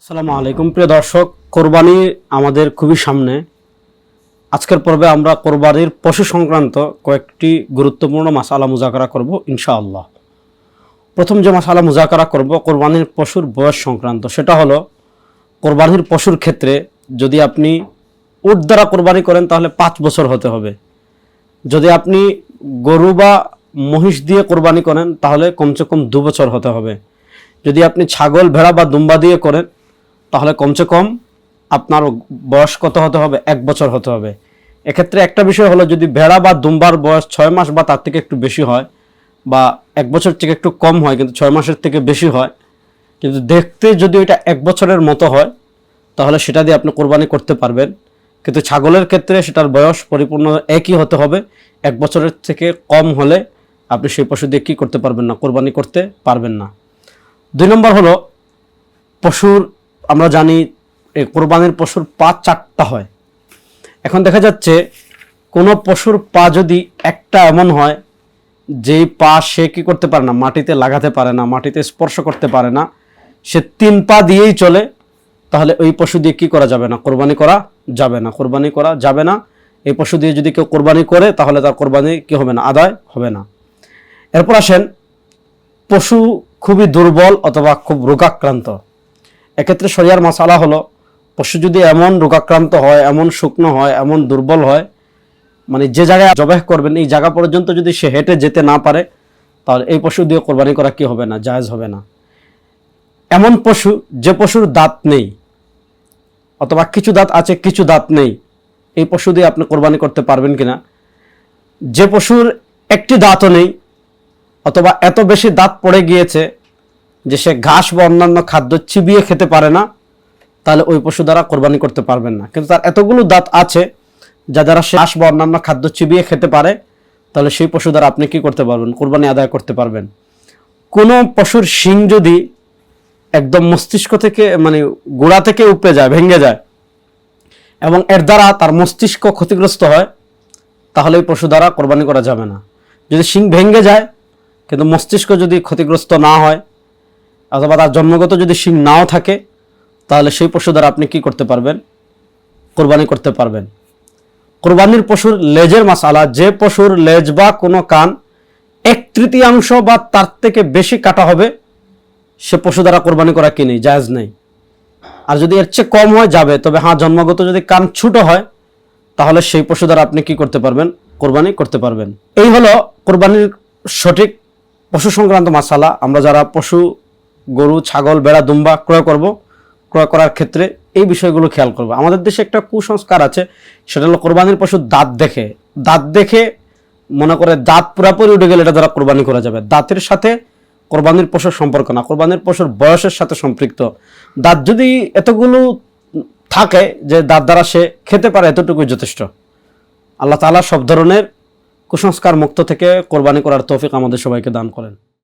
আসসালামু আলাইকুম। প্রিয় দর্শক, কোরবানি আমাদের খুবই সামনে। আজকের পর্বে আমরা কোরবানির পশু সংক্রান্ত কয়েকটি গুরুত্বপূর্ণ মাসালা মুজাকারা করব, ইনশাআল্লাহ। প্রথম যে মাসালা মুজাকারা করব, কোরবানির পশুর বয়স সংক্রান্ত, সেটা হলো কোরবানির পশুর ক্ষেত্রে যদি আপনি উট দ্বারা কোরবানি করেন, তাহলে পাঁচ বছর হতে হবে। যদি আপনি গরু বা মহিষ দিয়ে কোরবানি করেন, তাহলে কমসে কম দু বছর হতে হবে। যদি আপনি ছাগল, ভেড়া বা দুম্বা দিয়ে করেন তাহলে কমসে কম আপনার বয়স কত হতে হবে? এক বছর হতে হবে। এক্ষেত্রে একটা বিষয় হলো, যদি ভেড়া বা দুম্বার বয়স ছয় মাস বা তার থেকে একটু বেশি হয়, বা এক বছর থেকে একটু কম হয়, কিন্তু ছয় মাসের থেকে বেশি হয়, কিন্তু দেখতে যদি ওইটা এক বছরের মতো হয়, তাহলে সেটা দিয়ে আপনি কোরবানি করতে পারবেন। কিন্তু ছাগলের ক্ষেত্রে সেটার বয়স পরিপূর্ণ একই হতে হবে। এক বছরের থেকে কম হলে আপনি সেই পশু দিয়ে কী করতে পারবেন না, কোরবানি করতে পারবেন না। দুই নম্বর হলো, পশুর আমরা জানি এই কোরবানির পশুর পা চারটা হয়। এখন দেখা যাচ্ছে, কোনো পশুর পা যদি একটা এমন হয়, যেই পা সে কি করতে পারে না, মাটিতে লাগাতে পারে না, মাটিতে স্পর্শ করতে পারে না, সে তিন পা দিয়েই চলে, তাহলে ওই পশু দিয়ে কি করা যাবে না? কোরবানি করা যাবে না, কোরবানি করা যাবে না। এই পশু দিয়ে যদি কেউ কোরবানি করে, তাহলে তার কোরবানি কি হবে না, আদায় হবে না। এরপর আসেন, পশু খুবই দুর্বল অথবা খুব রোগাক্রান্ত। এক্ষেত্রে শরিয়ার মশালা হলো, পশু যদি এমন রোগাক্রান্ত হয়, এমন শুকনো হয়, এমন দুর্বল হয় মানে যে জায়গায় জবাহ করবেন, এই জায়গা পর্যন্ত যদি সে হেঁটে যেতে না পারে, তাহলে এই পশু দিয়ে কোরবানি করা কি হবে না? জায়জ হবে না। এমন পশু, যে পশুর দাঁত নেই, অথবা কিছু দাঁত আছে, কিছু দাঁত নেই, এই পশু দিয়ে আপনি কোরবানি করতে পারবেন কিনা? যে পশুর একটি দাঁতও নেই, অথবা এত বেশি দাঁত পড়ে গিয়েছে যে সে ঘাস বা অন্যান্য খাদ্য চিবিয়ে খেতে পারে না, তাহলে ওই পশু দ্বারা কোরবানি করতে পারবেন না। কিন্তু তার এতগুলো দাঁত আছে, যা দ্বারা সে ঘাস বা অন্যান্য খাদ্য চিবিয়ে খেতে পারে, তাহলে সেই পশু দ্বারা আপনি কি করতে পারবেন? কোরবানি আদায় করতে পারবেন। কোনো পশুর শিং যদি একদম মস্তিষ্ক থেকে মানে গোড়া থেকে উপড়ে যায়, ভেঙে যায়, এবং এর দ্বারা তার মস্তিষ্ক ক্ষতিগ্রস্ত হয়, তাহলে এই পশু দ্বারা কোরবানি করা যাবে না। যদি শিং ভেঙে যায়, কিন্তু মস্তিষ্ক যদি ক্ষতিগ্রস্ত না হয় অথবা তার জন্মগত যদি শিং নাও থাকে, তাহলে সেই পশু দ্বারা আপনি কি করতে পারবেন? কোরবানি করতে পারবেন। কোরবানির পশুর লেজের মাসালা, যে পশুর লেজ বা কোনো কান এক তৃতীয়াংশ বা তার থেকে বেশি কাটা হবে, সে পশু দ্বারা কোরবানি করা কি নেই? জায়েজ নেই। আর যদি এর চেয়ে কম হয় যাবে, তবে হ্যাঁ জন্মগত যদি কান ছোট হয়, তাহলে সেই পশু দ্বারা আপনি কি করতে পারবেন? কোরবানি করতে পারবেন। এই হলো কোরবানির সঠিক পশু সংক্রান্ত মশালা আমরা যারা পশু গরু, ছাগল বেড়া দুম্বা ক্রয় করব। ক্রয় করার ক্ষেত্রে এই বিষয়গুলো খেয়াল করব। আমাদের দেশে একটা কুসংস্কার আছে, সেটা হলো কোরবানির পশু দাঁত দেখে। দাঁত দেখে মনে করে দাঁত পুরাপুরি উঠে গেলে এটা দ্বারা কোরবানি করা যাবে। দাঁতের সাথে কোরবানির পশুর সম্পর্ক না। কোরবানির পশুর বয়সের সাথে সম্পৃক্ত। দাঁত যদি এতগুলো থাকে যে দাঁত দ্বারা সে খেতে পারে, এতটুকুই যথেষ্ট। আল্লাহ তাআলা সব ধরনের কুসংস্কার মুক্ত থেকে কোরবানি করার তৌফিক আমাদের সবাইকে দান করেন।